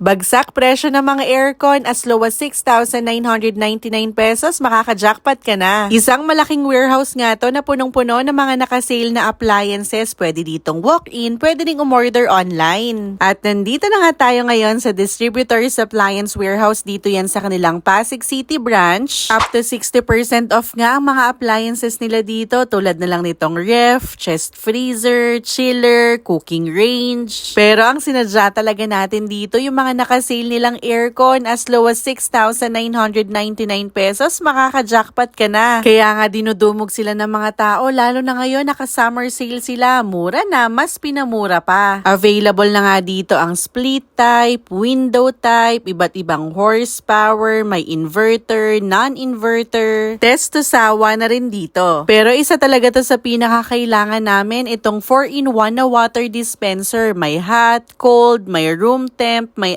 Bagsak presyo ng mga aircon as low as 6,999 pesos, makaka-jackpot ka na. Isang malaking warehouse nga to na punong-puno ng mga nakasale na appliances. Pwede ditong walk-in, pwede ding umorder online. At nandito na nga tayo ngayon sa Distributors Appliance Warehouse. Dito yan sa kanilang Pasig City branch. Up to 60% off nga ang mga appliances nila dito tulad na lang nitong ref, chest freezer, chiller, cooking range. Pero ang sinadya talaga natin dito yung mga nakasale nilang aircon as low as 6,999 pesos, makaka-jackpot ka na. Kaya nga dinudumog sila ng mga tao, lalo na ngayon naka-summer sale sila. Mura na, mas pinamura pa. Available na nga dito ang split type, window type, iba't ibang horsepower, may inverter, non-inverter. Test to sawa na rin dito. Pero isa talaga to sa pinakakailangan namin, itong 4-in-1 na water dispenser. May hot, cold, may room temp, may